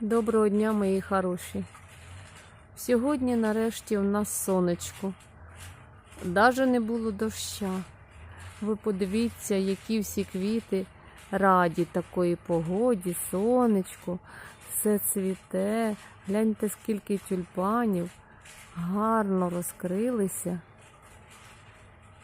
Доброго дня, мої хороші. Сьогодні нарешті у нас сонечко. Даже не було доща. Ви подивіться, які всі квіти раді такої погоді, сонечку, все цвіте. Гляньте, скільки тюльпанів гарно розкрилися.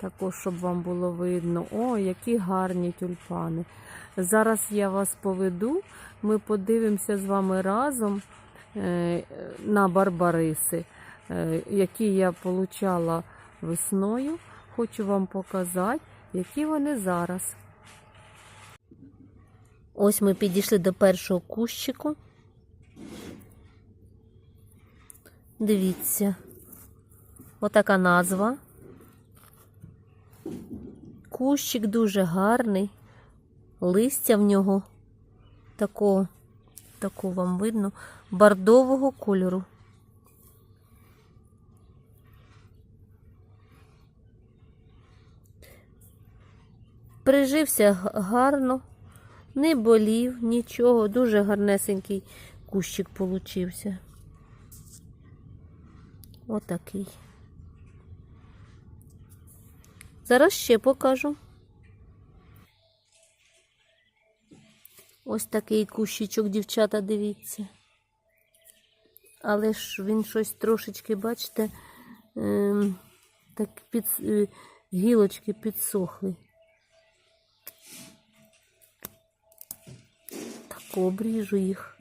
Також, щоб вам було видно. О, які гарні тюльпани. Зараз я вас поведу. Ми подивимося з вами разом е, на барбариси, е, які я получала весною. Хочу вам показати, які вони зараз. Ось ми підійшли до першого кущику. Дивіться, отака назва. Кущик дуже гарний, листя в нього такого, такого вам видно, бордового кольору. Прижився гарно, не болів, нічого, дуже гарнесенький кущик получився. Отакий. Зараз ще покажу. Ось такий кущичок, дівчата, дивіться. Але ж він щось трошечки, бачите, ем, так під, е, гілочки підсохли. Так обріжу їх.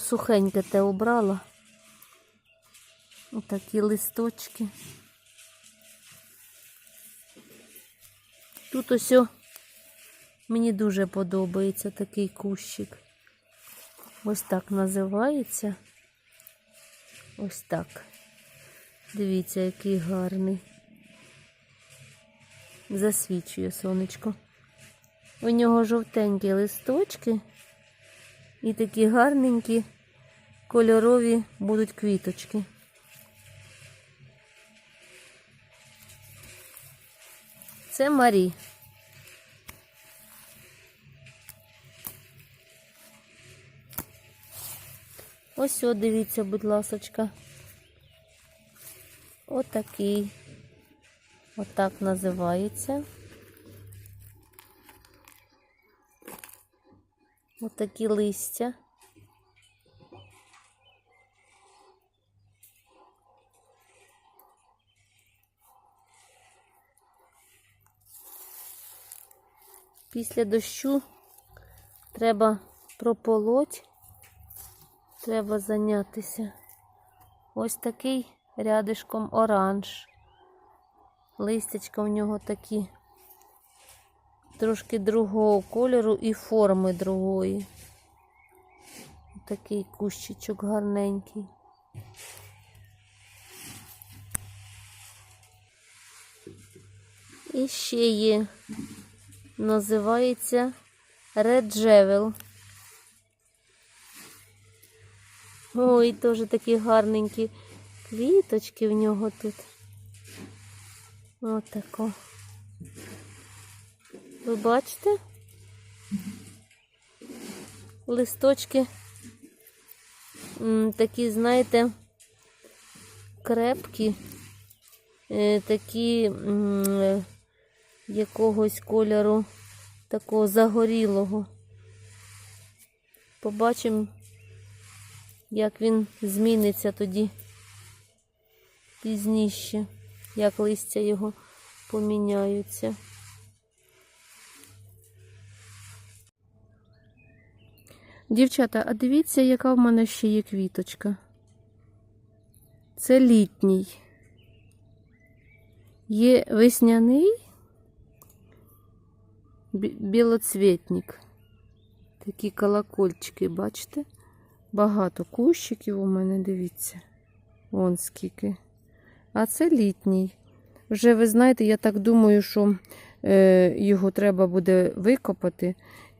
Сухеньке те обрала. Отакі листочки. Тут ось мені дуже подобається такий кущик. Ось так називається. Ось так. Дивіться, який гарний. Засвічує сонечко. У нього жовтенькі листочки. І такі гарненькі кольорові будуть квіточки. Це Марі. Ось о, дивіться, будь ласочка. Отакий. Отак називається. Отакі листя. Після дощу треба прополоть, треба зайнятися. Ось такий рядишком оранж. Листячка в нього такі трошки другого кольору і форми другої. Такий кущичок гарненький. І ще є, називається Red Jewel. Ой, теж такі гарненькі квіточки в нього тут. Отако. Ви бачите? Листочки такі, знаєте, крепкі, е, такі якогось кольору такого загорілого. Побачимо, як він зміниться тоді пізніше, як листя його поміняються. Дівчата, а дивіться, яка в мене ще є квіточка. Це літній. Є весняний бі- білоцвітник. Такі колокольчики, бачите? Багато кущиків у мене, дивіться. Вон скільки. А це літній. Вже ви знаєте, я так думаю, що е, його треба буде викопати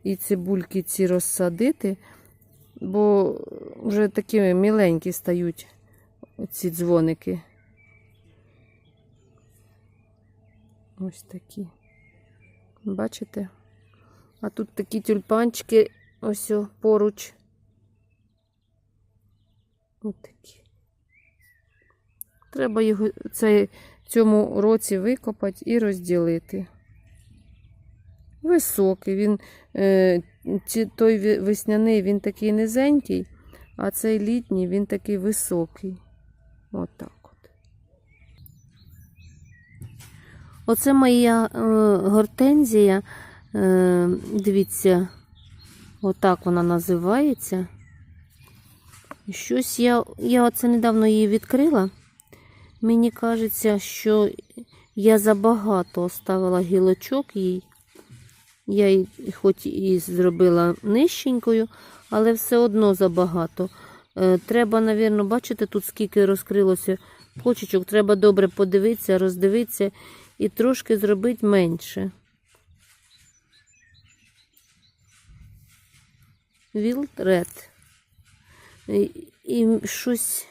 і цибульки ці розсадити, бо вже такі міленькі стають оці дзвоники. Ось такі. Бачите? А тут такі тюльпанчики ось поруч. Ось такі. Треба його цей, цьому році викопати і розділити. Високий. Він, е, той весняний він такий низенький, а цей літній він такий високий. Отак от. Оце моя е, гортензія. Е, дивіться, отак вона називається. Щось я, я оце недавно її відкрила. Мені кажеться, що я забагато оставила гілочок їй. Я її хоч і зробила нижченькою, але все одно забагато. Е, треба, навірно, бачите, тут скільки розкрилося почечок. Треба добре подивитися, роздивитися і трошки зробити менше. Wild Red. І, і щось.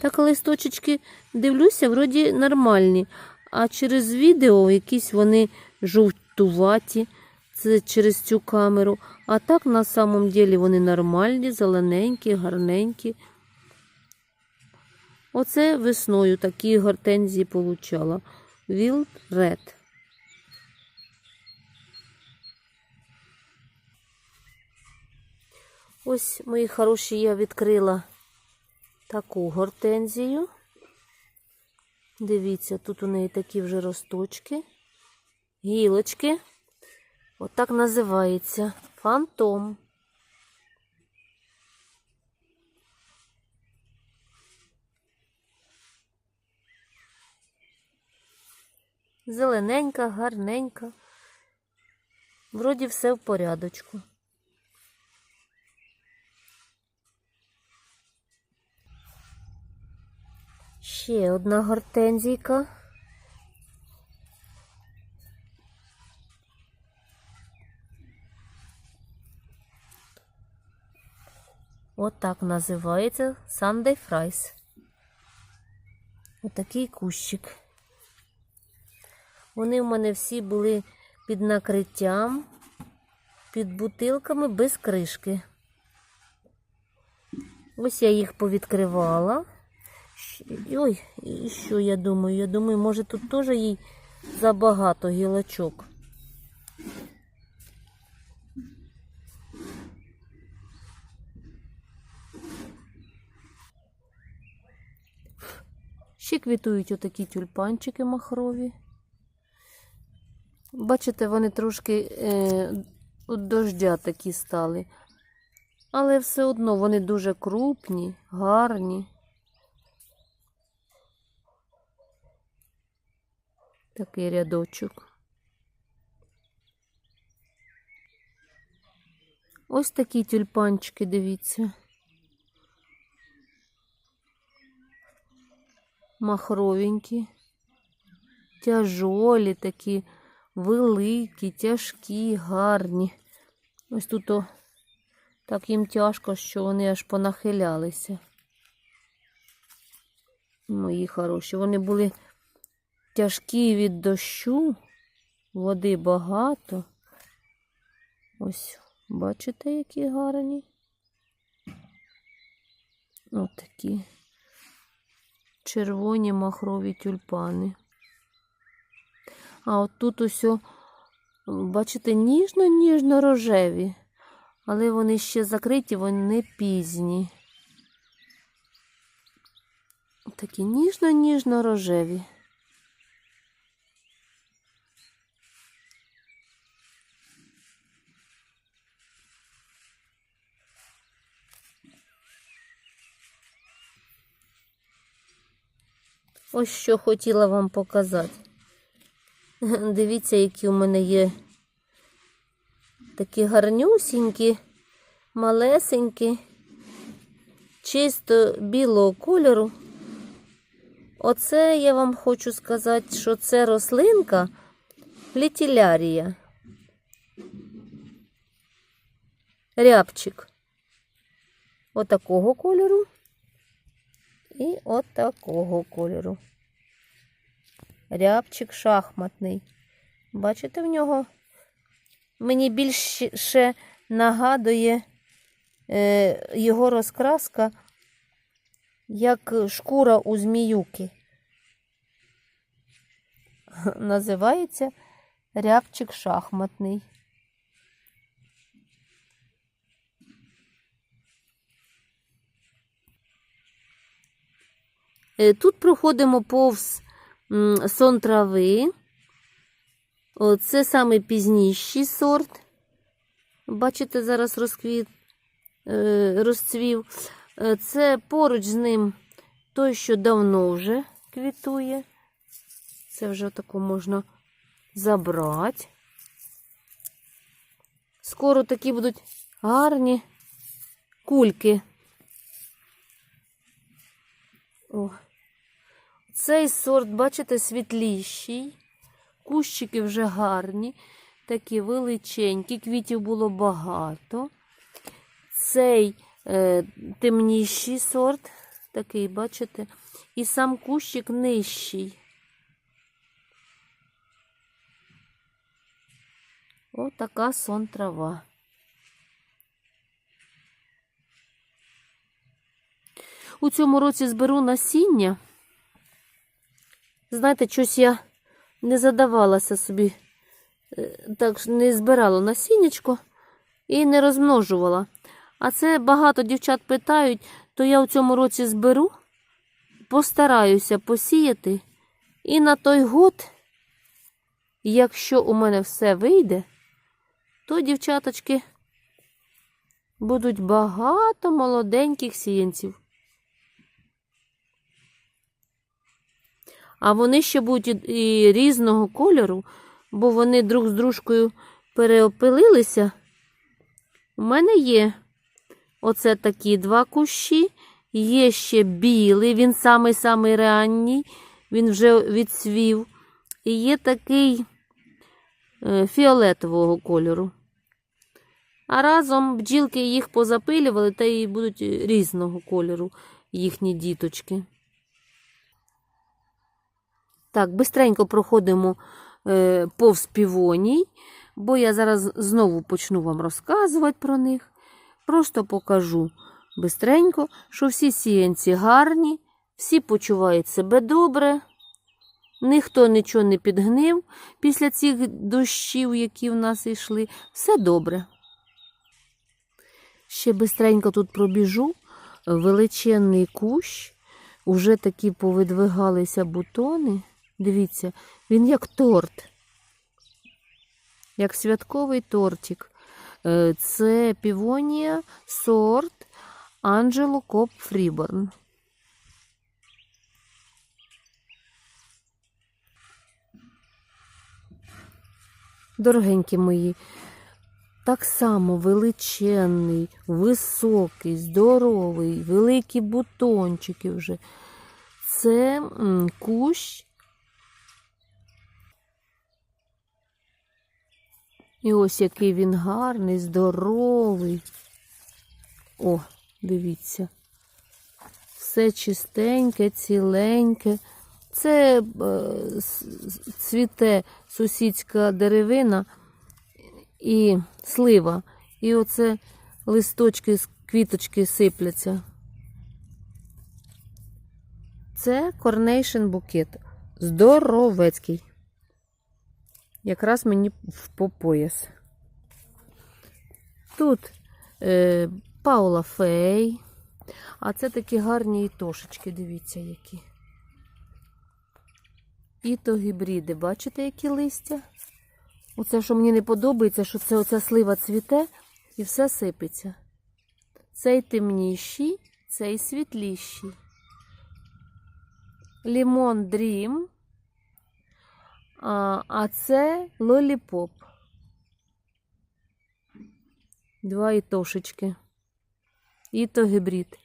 Так, листочечки дивлюся, вроді нормальні. А через відео якісь вони жовтуваті. Це через цю камеру. А так на самом деле вони нормальні, зелененькі, гарненькі. Оце весною такі гортензії получала. Wild Red. Ось, мої хороші, я відкрила таку гортензію. Дивіться, тут у неї такі вже росточки, гілочки. Отак називається фантом. Зелененька, гарненька. Вроді все в порядочку. Ще одна гортензійка. Отак називається Sunday Fries. Отакий кущик. Вони в мене всі були під накриттям, під бутилками без кришки. Ось я їх повідкривала. Ой, і що я думаю? Я думаю, може тут теж їй забагато гілочок. Ще квітують отакі тюльпанчики махрові. Бачите, вони трошки е, дождя такі стали. Але все одно вони дуже крупні, гарні. Такий рядочок. Ось такі тюльпанчики, дивіться. Махровенькі, тяжолі такі, великі, тяжкі, гарні. Ось тут о, так їм тяжко, що вони аж понахилялися. Мої хороші. Вони були тяжкі від дощу, води багато. Ось, бачите, які гарні. Ось такі червоні махрові тюльпани. А от тут ось, бачите, ніжно-ніжно рожеві, але вони ще закриті, вони пізні. Такі ніжно-ніжно рожеві. Ось що хотіла вам показати. Дивіться, які у мене є такі гарнюсінькі, малесенькі, чисто білого кольору. Оце я вам хочу сказати, що це рослинка літілярія. Рябчик. Отакого кольору. І от такого кольору. Рябчик шахматний. Бачите, в нього мені більше нагадує е, його розкраска, як шкура у зміюки. Називається рябчик шахматний. Тут проходимо повз сон трави. Це саме пізніший сорт. Бачите, зараз розквіт, е, розцвів. Е, Це поруч з ним той, що давно вже квітує. Це вже таку можна забрати. Скоро такі будуть гарні кульки. О. Цей сорт, бачите, світліший. Кущики вже гарні, такі величенькі, квітів було багато. Цей е, темніший сорт, такий, бачите, і сам кущик нижчий. Отака сон трава. У цьому році зберу насіння. Знаєте, щось я не задавалася собі, е, так не збирала насіннячко і не розмножувала. А це багато дівчат питають, то я у цьому році зберу, постараюся посіяти. І на той год, якщо у мене все вийде, то, дівчаточки, будуть багато молоденьких сіянців. А вони ще будуть і, різного кольору, бо вони друг з дружкою переопилилися. У мене є оце такі два кущі, є ще білий, він самий-самий ранній, він вже відсвів. І є такий е, фіолетового кольору. А разом бджілки їх позапилювали та і будуть різного кольору їхні діточки. Так, бистренько проходимо е, повз півоній, бо я зараз знову почну вам розказувати про них. Просто покажу бистренько, що всі сіянці гарні, всі почувають себе добре, ніхто нічого не підгнив після цих дощів, які в нас йшли. Все добре. Ще бистренько тут пробіжу. Величенний кущ, уже такі повидвигалися бутони. Дивіться, він як торт, як святковий тортик. Е, Це півонія сорт Анджело Коп Фріборн. Дорогенькі мої, так само величенний, високий, здоровий, великі бутончики вже. Це кущ. І ось який він гарний, здоровий. О, дивіться. Все чистеньке, ціленьке. Це е, цвіте сусідська деревина і слива. І оце листочки з квіточки сипляться. Це Coronation букет. Здоровецький. Якраз мені в по пояс. Тут е, Паула Фей. А це такі гарні ітошечки, дивіться, які. Іто гібриди. Бачите, які листя? Оце, що мені не подобається, що це оця слива цвіте і все сипеться. Цей темніший, цей світліший. Лімон Дрім. А, це лоліпоп. Два ітошечки. Іто гібрид.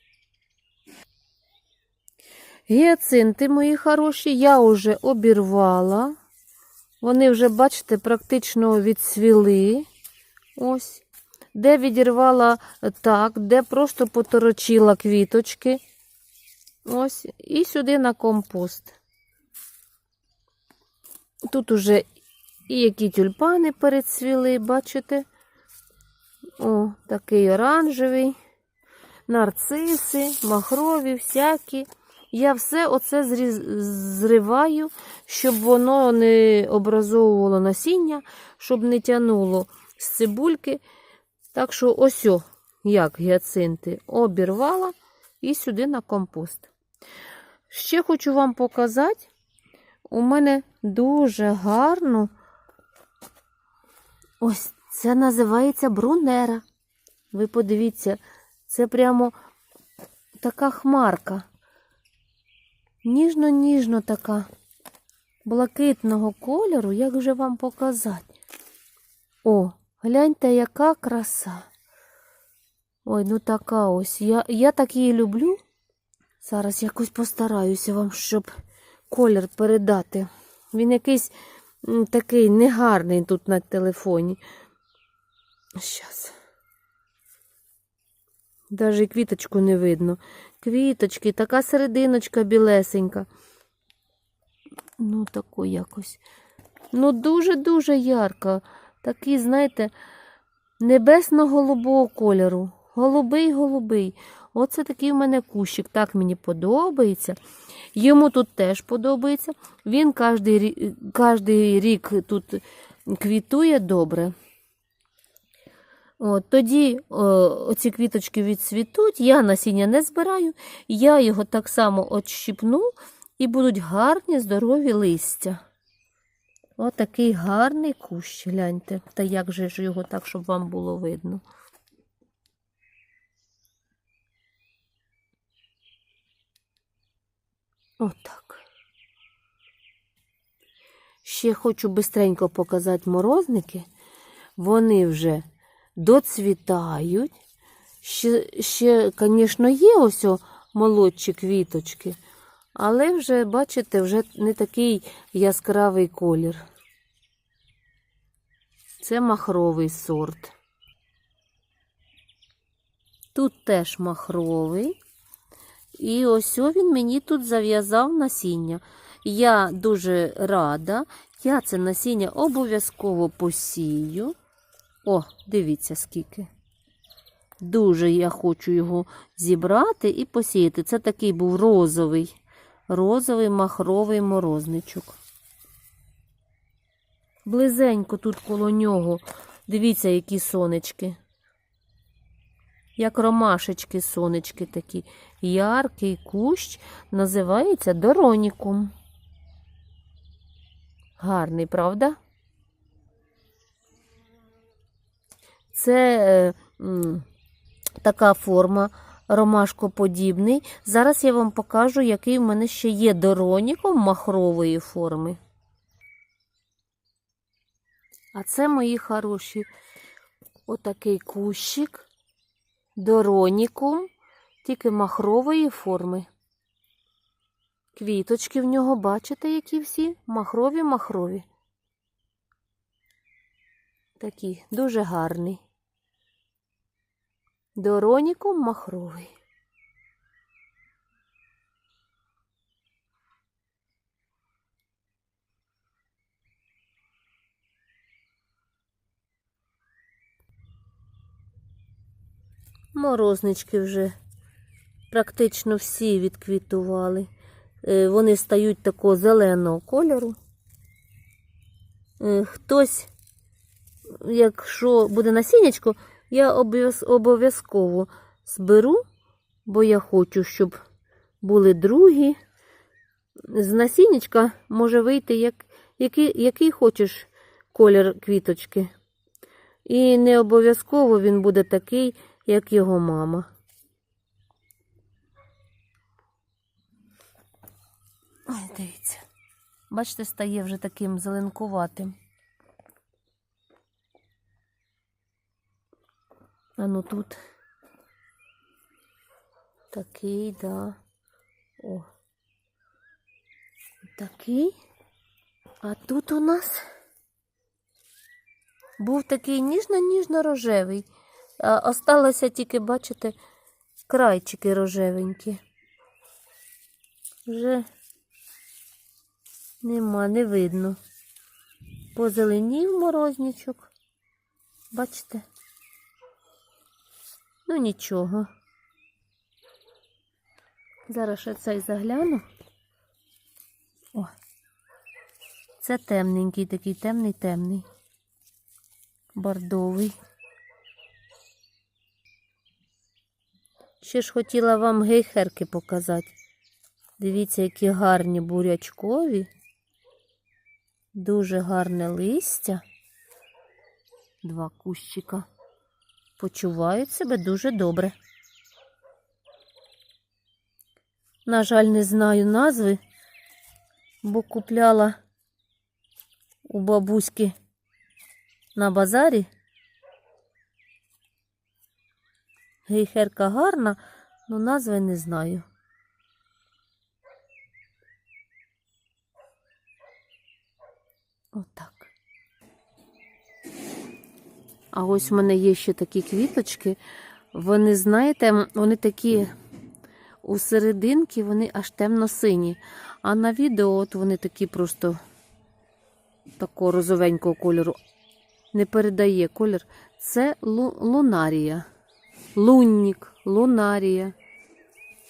Гіацинти мої хороші, я вже обірвала. Вони вже, бачите, практично відсвіли. Ось. Де відірвала так, де просто поторочила квіточки. Ось, і сюди на компост. Тут уже і які тюльпани перецвіли, бачите? О, такий оранжевий, нарциси, махрові, всякі. Я все оце зриваю, щоб воно не образовувало насіння, щоб не тянуло з цибульки. Так що ось, о, як гіацинти, обірвала і сюди на компост. Ще хочу вам показати, у мене дуже гарно. Ось це називається брунера. Ви подивіться, це прямо така хмарка. Ніжно-ніжно така, блакитного кольору, як же вам показати? О, гляньте, яка краса. Ой, ну така ось. Я, я так її люблю. Зараз якось постараюся вам, щоб колір передати. Він якийсь такий негарний тут на телефоні. Щас. Даже квіточку не видно. Квіточки, така серединочка білесенька. Ну, таку якось. Ну, дуже-дуже ярка. Такий, знаєте, небесно-голубого кольору. Голубий-голубий. Оце такий в мене кущик. Так мені подобається. Йому тут теж подобається. Він кожний рік, тут квітує добре. От, тоді о, оці квіточки відцвітуть, я насіння не збираю, я його так само отщипну і будуть гарні здорові листя. Отакий гарний кущ, гляньте. Та як же ж його так, щоб вам було видно. Отак. Ще хочу бистренько показати морозники. Вони вже доцвітають. Ще, ще, звісно, є ось молодші квіточки, але вже, бачите, вже не такий яскравий колір. Це махровий сорт. Тут теж махровий. І ось він мені тут зав'язав насіння. Я дуже рада. Я це насіння обов'язково посію. О, дивіться скільки. Дуже я хочу його зібрати і посіяти. Це такий був розовий, розовий махровий морозничок. Близенько тут коло нього. Дивіться, які сонечки. Як ромашечки сонечки такі. Яркий кущ називається доронікум. Гарний, правда? Це е, така форма ромашкоподібний. Зараз я вам покажу, який в мене ще є дороніком махрової форми. А це мої хороші отакий кущик, доронікум, тільки махрової форми. Квіточки в нього, бачите, які всі? Махрові-махрові. Такий дуже гарний. Доронікум махровий. Морознички вже практично всі відквітували. Е, Вони стають такого зеленого кольору. Е, Хтось, якщо буде насіннячко, я обов'язково зберу, бо я хочу, щоб були другі. З насіннячка може вийти як, який, який хочеш колір квіточки. І не обов'язково він буде такий, як його мама. Ой, дивіться. Бачите, стає вже таким зеленкуватим. А ну тут такий, да. О. Такий. А тут у нас був такий ніжно-ніжно-рожевий. А осталося тільки, бачите, крайчики рожевенькі. вже нема, не видно. Позеленів морозничок. Бачите? Ну нічого. Зараз ще цей загляну. О. Це темненький, такий темний, темний. Бордовий. Ще ж хотіла вам гейхерки показати. Дивіться, які гарні бурячкові. Дуже гарне листя. Два кущика. Почувають себе дуже добре. На жаль, не знаю назви, бо купляла у бабуськи на базарі. Гейхерка гарна, але назви не знаю. Отак. А ось в мене є ще такі квіточки. Вони, знаєте, вони такі у серединки, вони аж темно-сині. А на відео от вони такі просто такого розовенького кольору. Не передає колір. Це лу- лунарія. Луннік, лунарія.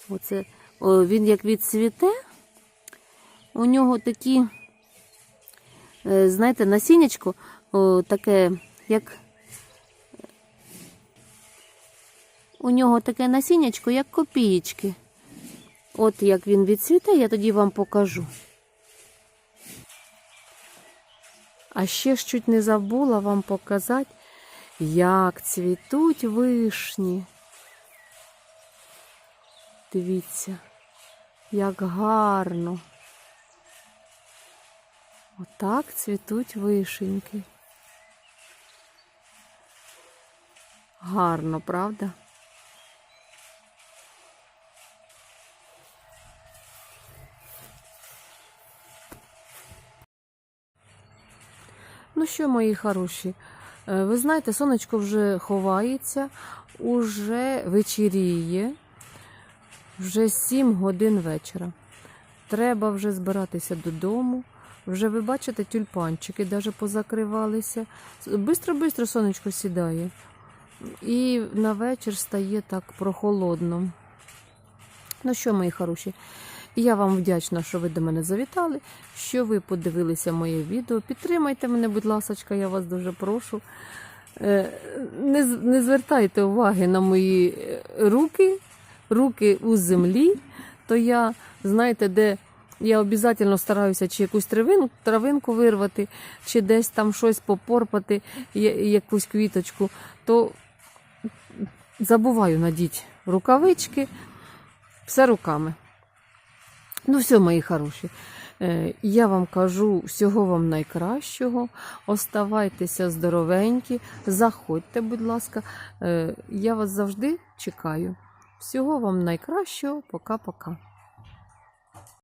Оце, о, він як відцвіте, у нього такі, е, знаєте, насіннячко о, таке, як. У нього таке насіннячко, як копієчки. От як він відцвіте, я тоді вам покажу. А ще ж чуть не забула вам показати, як цвітуть вишні. Дивіться, як гарно. Отак цвітуть вишеньки. Гарно, правда? Ну що, мої хороші, ви знаєте, сонечко вже ховається, уже вечіріє, вже 7 годин вечора. Треба вже збиратися додому. Вже ви бачите, тюльпанчики навіть позакривалися. Бистро-бистро сонечко сідає. І на вечір стає так прохолодно. Ну що, мої хороші, я вам вдячна, що ви до мене завітали, що ви подивилися моє відео. Підтримайте мене, будь ласка, я вас дуже прошу. Е, Не, не звертайте уваги на мої е, руки, руки у землі, то я, знаєте, де я обов'язково стараюся чи якусь травинку, травинку вирвати, чи десь там щось попорпати, якусь квіточку, то забуваю надіть рукавички, все руками. Ну, все, мої хороші. Е, Я вам кажу всього вам найкращого. Оставайтеся здоровенькі, заходьте, будь ласка. Е, Я вас завжди чекаю. Всього вам найкращого. Пока-пока.